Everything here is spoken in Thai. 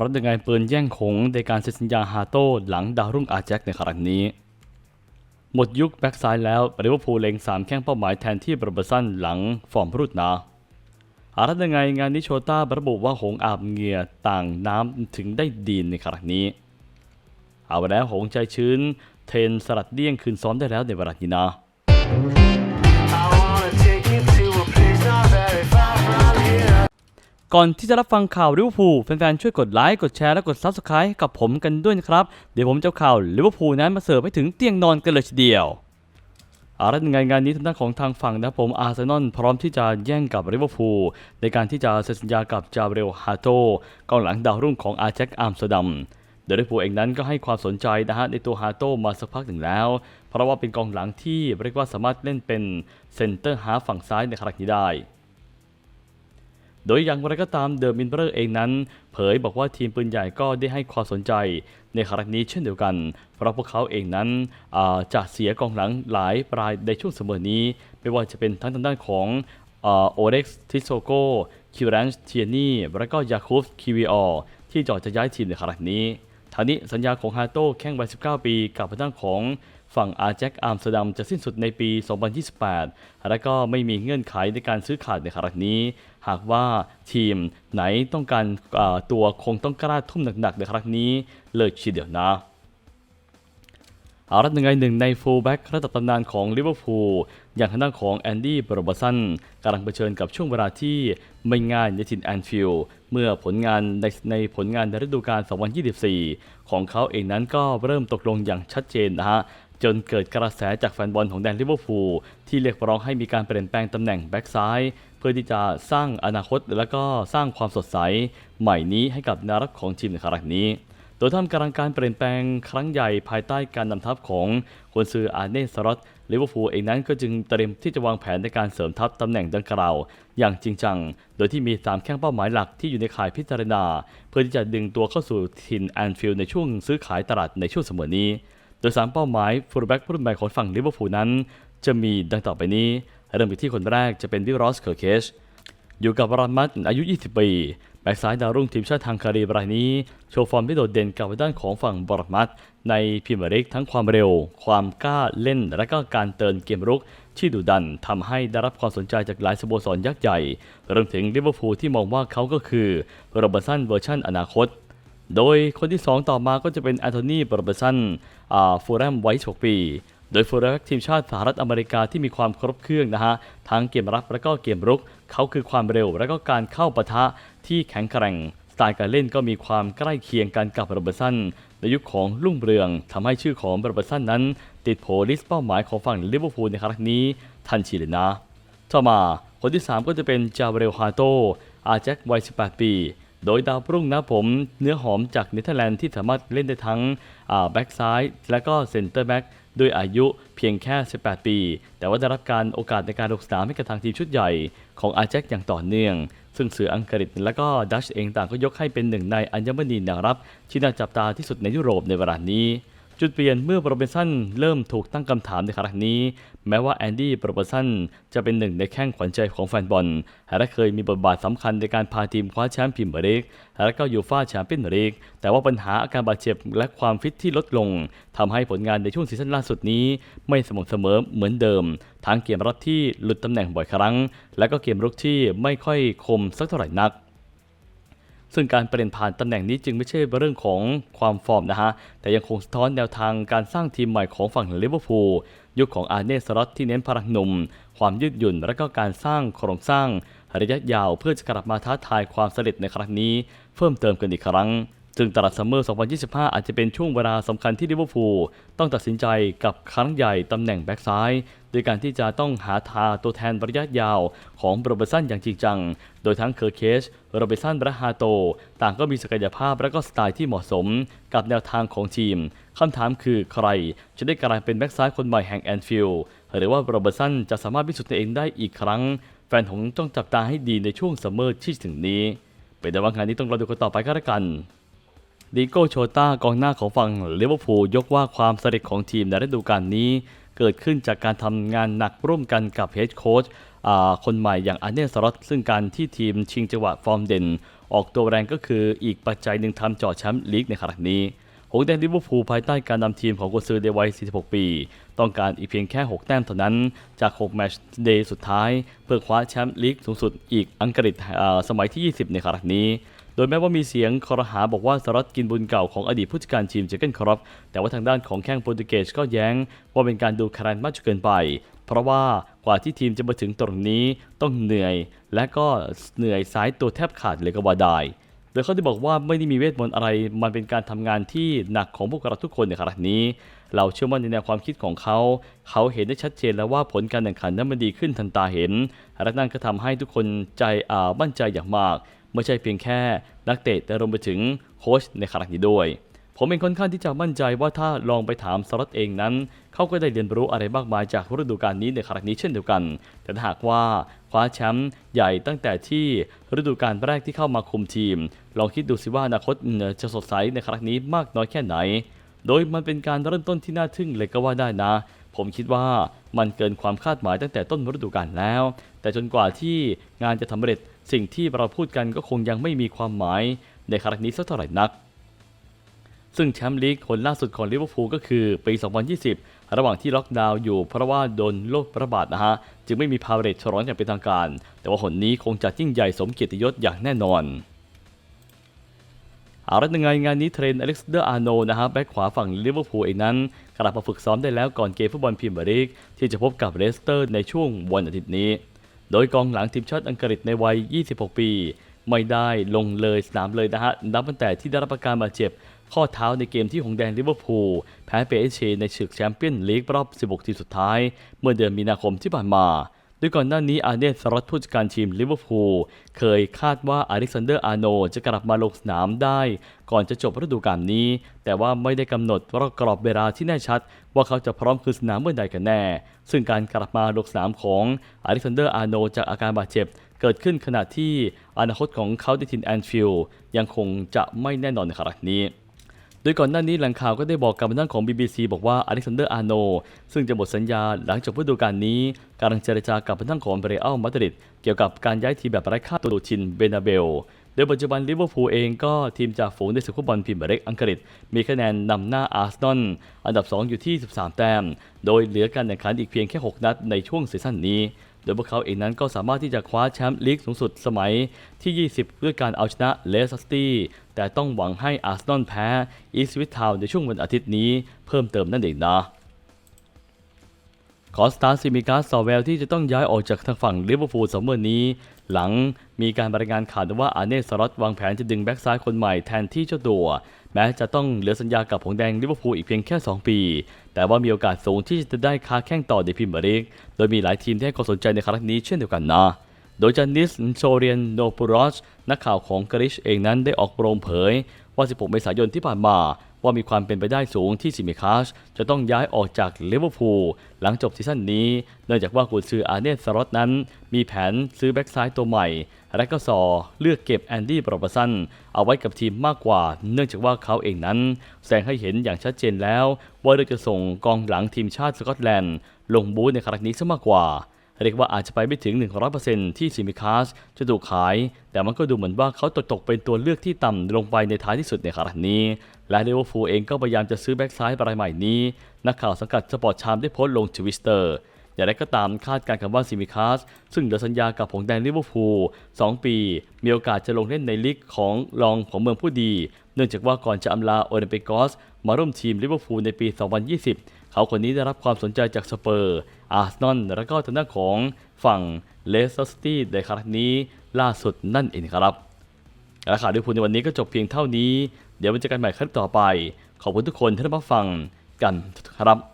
รัฐยังไงปืนแย่งคงในการเซ็นสัญญาฮาโต้หลังดาวรุ่งอาแจ็คในครั้งนี้ หมดยุคแบ็กซ้ายแล้วลิเวอร์พูลเล็ง3แข้งเป้าหมายแทนที่บรบสันหลังฟอร์มรุดนาอารัฐยังไงงานนี้โชต้าระบุว่าหงอาบเหงื่อต่างน้ำถึงได้ดีในครั้งนี้ เอาไปแล้วหงใจชื้น เทนสลัดเลี่ยงคืนซ้อมได้แล้วในเวลานี้นะ ก่อนที่จะรับฟังข่าวลิเวอร์พูลแฟนๆ ช่วยกดไลค์ กดแชร์และกด Subscribe ให้กับผมกันด้วยนะครับ เดี๋ยวผมจะเอาข่าวลิเวอร์พูลนั้นมาเสิร์ฟให้ถึงเตียงนอนกันเลยทีเดียวอาละในงานนี้ทางด้านของทางฝั่งนะผมอาร์เซนอลพร้อมที่จะแย่งกับลิเวอร์พูลในการที่จะเซ็นสัญญากับจาเรลฮาโตกองหลังดาวรุ่งของอาร์แจ็คอัมสเตอร์ดัมโดยลิฟูเองนั้นก็ให้ความสนใจนะฮะในตัวฮาโตมาสักพักหนึ่งแล้ว เพราะว่าเป็นกองหลังที่เรียกว่าสามารถเล่นเป็นเซนเตอร์ฮาฝั่งซ้ายในครั้งนี้ได้ โดยอย่างไรก็ตามเดอร์มินเบอร์เองนั้น เผยบอกว่าทีมปืนใหญ่ก็ได้ให้ความสนใจในครั้งนี้เช่นเดียวกัน เพราะพวกเขาเองนั้นจะเสียกองหลังหลายรายในช่วงเสมอนี้ ไม่ว่าจะเป็นทั้งทางด้านของโอเร็กซ์ทิโซโกคิวรันส์เทียนี่และก็ยาคูฟคิวิออที่จอดจะย้ายทีมในครั้งนี้ทางนี้สัญญาของฮาโต้แข้งวัย19 ปี กับทางด้านของฝั่งอาแจ็คอาร์มสเตอร์ดัมจะสิ้นสุดในปี 2028 และก็ไม่มีเงื่อนไขในการซื้อขาดในครั้งนี้ หากว่าทีมไหนต้องการตัวคงต้องกล้าทุ่มหนักๆในครั้งนี้เลยทีเดียวนะอาละหนึ่งไงหนึ่งในฟูลแบ็กระดับตำนานของลิเวอร์พูลอย่างทางด้านของแอนดี้บรบสันกำลังเผชิญกับช่วงเวลาที่ไม่ง่ายในถิ่นแอนฟิลด์เมื่อผลงานในในผลงานในฤดูกาล 2024 ของเขาเองนั้นก็เริ่มตกลงอย่างชัดเจนนะฮะ จนเกิดกระแสจากแฟนบอลของแดนลิเวอร์พูลที่เรียกร้องให้มีการเปลี่ยนแปลงตำแหน่งแบ็กซ้าย เพื่อที่จะสร้างอนาคตและก็สร้างความสดใส ใหม่นี้ให้กับนารับของทีมในครั้งนี้ โดยท่ามกลางการเปลี่ยนแปลงครั้งใหญ่ภายใต้การนำทัพของกุนซืออาร์เน่สล็อตลิเวอร์พูลเองนั้นก็จึงเตรียมที่จะวางแผนในการเสริมทัพตำแหน่งดังกล่าว อย่างจริงจัง โดยที่มี3แข้งเป้าหมายหลักที่อยู่ในข่ายพิจารณา เพื่อที่จะดึงตัวเข้าสู่ทินแอนฟิลด์ในช่วงซื้อขายตลาดในช่วงเสมอนี้ ดย3เป้าหมายฟูลแบ็กรุ่นใหม่ของฝั่งลิเวอร์พูลนั้น จะมีดังต่อไปนี้ เริ่มไปที่คนแรกจะเป็นวิลรอสเคอร์เคชอยู่กับรามัดอายุ 20 ปีแบ็กซ้ายดาวรุ่งทีมชาติทางคารีบรายนี้ โชว์ฟอร์มที่โดดเด่นกับด้านของฝั่งบรามัดในพรีเมียร์ลีกทั้งความเร็ว ความกล้าเล่น และก็การเตินเกมรุกที่ดุดันทำให้ได้รับความสนใจจากหลายสโมสรยักษ์ใหญ่รวมถึงลิเวอร์พูลที่มองว่าเขาก็คือโรเบอร์สันเวอร์ชันอนาคต โดยคนที่ 2 ต่อมาก็จะเป็นแอนโทนีบรเบอร์สัน อ่าฟูลแรมไว้6ปี โดยฟูลแรมทีมชาติสหรัฐอเมริกาที่มีความครบเครื่องนะฮะ ทั้งเกมรับและก็เกมรุก เขาคือความเร็วและก็การเข้าปะทะที่แข็งแกร่ง สไตล์การเล่นก็มีความใกล้เคียงกันกับโรเบอร์สันในยุคของรุ่งเรืองทำให้ชื่อของโรเบอร์สันนั้น ติดโผลิสเป้าหมายของฝั่งลิเวอร์พูลในครั้งนี้ทันทีเลยนะ ต่อมาคนที่ 3 ก็จะเป็นจาเบรลฮาโตอาแจ็ควัย18 ปี โดยดาวรุ่งนะผมเนื้อหอมจากเนเธอร์แลนด์ที่สามารถเล่นได้ทั้งแบ็กซ้ายและก็เซนเตอร์แบ็กด้วยอายุเพียงแค่ 18 ปี แต่ว่าได้รับการโอกาสในการลงสนามให้กับทางทีมชุดใหญ่ของอาแจ็คอย่างต่อเนื่อง ซึ่งสื่ออังกฤษและก็ดัชเองต่างก็ยกให้เป็นหนึ่งในอัญมณีแนวรับ ที่น่าจับตาที่สุดในยุโรปในเวลานี้ จุดเปลี่ยนเมื่อโรเบนสันเริ่มถูกตั้งคำถามในครั้งนี้ แม้ว่าแอนดี้โรเบนสันจะเป็นหนึ่งในแข้งขวัญใจของแฟนบอล และเคยมีบทบาทสำคัญในการพาทีมคว้าแชมป์พรีเมียร์ลีกและก็ยูฟ่าแชมเปี้ยนลีก แต่ว่าปัญหาอาการบาดเจ็บและความฟิตที่ลดลงทำให้ผลงานในช่วงซีซั่นล่าสุดนี้ ไม่สม่ำเสมอเหมือนเดิม ทั้งเกมรับที่หลุดตำแหน่งบ่อยครั้ง และก็เกมรุกที่ไม่ค่อยคมสักเท่าไหร่นัก ซึ่งการเปลี่ยนผ่านตำแหน่งนี้จึงไม่ใช่เรื่องของความฟอร์มนะฮะ แต่ยังคงสะท้อนแนวทางการสร้างทีมใหม่ของฝั่งลิเวอร์พูลยุคของอาร์เน่สล็อตที่เน้นพลังหนุ่ม ความยืดหยุ่น และก็การสร้างโครงสร้างระยะยาวเพื่อจะกลับมาท้าทายความสำเร็จในครั้งนี้ เพิ่มเติมกันอีกครั้ง ซึ่งตลาดซัมเมอร์ 2025 อาจจะเป็นช่วงเวลาสำคัญที่ลิเวอร์พูลต้องตัดสินใจกับครั้งใหญ่ตำแหน่งแบ็กซ้ายโดยการที่จะต้องหาทาตัวแทนระยะยาวของโรเบร์สันอย่างจริงจัง โดยทั้งเคอร์เคชโรเบร์สันและฮาโต ต่างก็มีศักยภาพและก็สไตล์ที่เหมาะสมกับแนวทางของทีมคำถามคือใครจะได้กลายเป็นแบ็กซ้ายคนใหม่แห่งแอนฟิลด์หรือว่าโรเบร์สันจะสามารถพิสูจน์ตัวเองได้อีกครั้ง แฟนของต้องจับตาให้ดีในช่วงซัมเมอร์ที่ถึงนี้ เป็นแต่ว่างานนี้ต้องรอดูกันต่อไปก็แล้วกัน ดิโก้โชต้ากองหน้าของฝั่งลิเวอร์พูลยกว่าความสำเร็จของทีมในฤดูกาลนี้ เกิดขึ้นจากการทำงานหนักร่วมกันกับเฮดโค้ชคนใหม่อย่างอาร์เนสรอตซึ่งการที่ทีมชิงจังหวะฟอร์มเด่น ออกตัวแรงก็คืออีกปัจจัยหนึ่งทำจอแชมป์ลีกในครั้งนี้หงแดงลิเวอร์พูลภายใต้การนำทีมของกุซือในวัย 46 ปี ต้องการอีกเพียงแค่ 6 แต้มเท่านั้น จาก 6 แมตช์เดย์สุดท้าย เพื่อคว้าแชมป์ลีกสูงสุดอีกอังกฤษสมัยที่ 20 ในครั้งนี้ โดยแม้ว่ามีเสียงคอรหาบอกว่าสรัตกินบุญเก่าของอดีตผู้จัดการทีมเจเกนครอปแต่ว่าทางด้านของแข้งโปรตุเกสก็แย้ง ว่าเป็นการดูคะแนนมากจนเกินไป เพราะว่ากว่าที่ทีมจะมาถึงตรงนี้ต้องเหนื่อย และก็เหนื่อยสายตัวแทบขาดเลยก็ว่าได้โดยเขาได้บอกว่าไม่ได้มีเวทมนต์อะไร มันเป็นการทำงานที่หนักของพวกเราทุกคนในขณะนี้ เราเชื่อมั่นในแนวความคิดของเขา เขาเห็นได้ชัดเจนแล้วว่าผลการแข่งขันนั้นมันดีขึ้นทันตาเห็น และนั่นก็ทำให้ทุกคนใจอ่ามั่นใจอย่างมาก ไม่ใช่เพียงแค่นักเตะแต่รวมไปถึงโค้ชในขณะนี้ด้วย ผมเองค่อนข้างที่จะมั่นใจว่าถ้าลองไปถามสรัตเองนั้น เขาก็ได้เรียนรู้อะไรมากมายจากฤดูกาลนี้ในครั้งนี้เช่นเดียวกัน แต่หากว่าคว้าแชมป์ใหญ่ตั้งแต่ที่ฤดูกาลแรกที่เข้ามาคุมทีม ลองคิดดูสิว่าอนาคตจะสดใสในครั้งนี้มากน้อยแค่ไหน โดยมันเป็นการเริ่มต้นที่น่าทึ่งเลยก็ว่าได้นะผมคิดว่ามันเกินความคาดหมายตั้งแต่ต้นฤดูกาลแล้ว แต่จนกว่าที่งานจะสำเร็จ สิ่งที่เราพูดกันก็คงยังไม่มีความหมายในครั้งนี้สักเท่าไหร่นัก ซึ่งแชมป์ลีกคนล่าสุดของลิเวอร์พูลก็คือปี 2020 ระหว่างที่ล็อกดาวน์อยู่เพราะว่าโดนโรคระบาดนะฮะ จึงไม่มีพาเรดฉลองอย่างเป็นทางการ แต่ว่าหนนี้คงจะยิ่งใหญ่สมเกียรติยศอย่างแน่นอนเอาละยังไงงานนี้เทรนอเล็กซานเดอร์อาร์โนนะฮะแบ็คขวาฝั่งลิเวอร์พูลเองนั้นกลับมาฝึกซ้อมได้แล้วก่อนเกมฟุตบอลพรีเมียร์ลีกที่จะพบกับเลสเตอร์ในช่วงวันอาทิตย์นี้ โดยกองหลังทีมชาติอังกฤษในวัย 26 ปี ไม่ได้ลงเลยสนามเลยนะฮะ นับตั้งแต่ที่ได้รับอาการบาดเจ็บ ข้อเท้าในเกมที่หงแดงลิเวอร์พูลแพ้เปเอชในศึกแชมเปี้ยนลีกรอบ 16 ทีมสุดท้าย เมื่อเดือนมีนาคมที่ผ่านมา ยก่อนหน้านี้อาเนสรอตผู้จัดการทีมลิเวอร์พูลเคยคาดว่าอเล็กซานเดอร์อาร์โนจะกลับมาลงสนามได้ ก่อนจะจบฤดูกาลนี้ แต่ว่าไม่ได้กำหนดกรอบเวลาที่แน่ชัด ว่าเขาจะพร้อมคืนสนามเมื่อใดกันแน่ ซึ่งการกลับมาลงสนามของอเล็กซานเดอร์อาร์โนจากอาการบาดเจ็บเกิดขึ้นขณะที่อนาคตของเขาในทินแอนฟิลด์ยังคงจะไม่แน่นอนในขณะนี้ โดยก่อนหน้านี้แหล่งข่าวก็ได้บอกกับทางของ BBC บอกว่าอเล็กซานเดอร์อาร์โน ซึ่งจะหมดสัญญาหลังจบฤดูกาลนี้กำลังเจรจากับทางของเรอัลมาดริดเกี่ยวกับการย้ายทีมแบบไร้ค่าตัวชินเบนาเบลโดยปัจจุบันลิเวอร์พูลเองก็ทีมจากฝูงในศึกฟุตบอลพรีเมียร์ลีกอังกฤษ มีคะแนนนำหน้าอาร์เซนอลอันดับ 2 อยู่ที่ 13 แต้ม โดยเหลือการแข่งขันอีกเพียงแค่ 6 นัดในช่วงซีซั่นนี้ โดยพวกเขาเองนั้นก็สามารถที่จะคว้าแชมป์ลีกสูงสุดสมัยที่ 20 ด้วยการเอาชนะเลสเตอร์ตี้แต่ต้องหวังให้อาร์เซนอลแพ้อีสวิททาวในช่วงวันอาทิตย์นี้เพิ่มเติมนั่นเองนะคอสตาซิมิกาสอแววที่จะต้องย้ายออกจากทางฝั่งลิเวอร์พูลซัมเมอร์นี้ หลังมีการรายงานข่าวว่าอาเนสรอตวางแผนจะดึงแบ็กซ้ายคนใหม่แทนที่เจ้าตัว แม้จะต้องเหลือสัญญากับหงแดงลิเวอร์พูลอีกเพียงแค่ 2 ปี แต่ว่ามีโอกาสสูงที่จะได้ค้าแข้งต่อในพรีเมียร์ลีก โดยมีหลายทีมที่ให้ความสนใจในครั้งนี้เช่นเดียวกันนะ โดยจานิสโชเรียนโนปูรอชนักข่าวของกริชเองนั้นได้ออกโรงเผยว่า 16 เมษายนที่ผ่านมา ว่ามีความเป็นไปได้สูงที่ซิมิคาชจะต้องย้ายออกจากลิเวอร์พูลหลังจบซีซั่นนี้ เนื่องจากว่ากุนซืออาเนสสรอตนั้น มีแผนซื้อแบ็กซ้ายตัวใหม่ และก็ซอเลือกเก็บแอนดี้บรอบสันเอาไว้กับทีมมากกว่า เนื่องจากว่าเขาเองนั้น แสดงให้เห็นอย่างชัดเจนแล้ว ว่าเราจะส่งกองหลังทีมชาติสกอตแลนด์ ลงบูธในครั้งนี้ซะมากกว่า เรียกว่าอาจจะไปไม่ถึง 100%ที่ซิมิคาสจะถูกขาย แต่มันก็ดูเหมือนว่าเขาตกตกเป็นตัวเลือกที่ต่ำลงไปในท้ายที่สุดในขณะนี้ และลิเวอร์พูลเองก็พยายามจะซื้อแบ็กซ้ายรายใหม่นี้ นักข่าวสังกัดสปอร์ตชามได้โพสต์ลงทวิสเตอร์อย่างไรก็ตามคาดการณ์กันว่าซิมิคาสซึ่งเหลือสัญญากับผงแดงลิเวอร์พูล2ปี มีโอกาสจะลงเล่นในลีกของรองของเมืองผู้ดี เนื่องจากว่าก่อนจะอำลาโอลิมปิกอสมาร่วมทีมลิเวอร์พูลในปี 2020 เขาคนนี้ได้รับความสนใจจากสเปอร์ อาร์ซนอลและก็ทางด้านของฝั่งเลสเตอร์ซิตี้ในครั้งนี้ล่าสุดนั่นเองครับและข่าวด้วยพูลในวันนี้ก็จบเพียงเท่านี้ เดี๋ยวมาเจอกันใหม่คลิปต่อไป ขอบคุณทุกคนที่ได้มาฟังกันครับ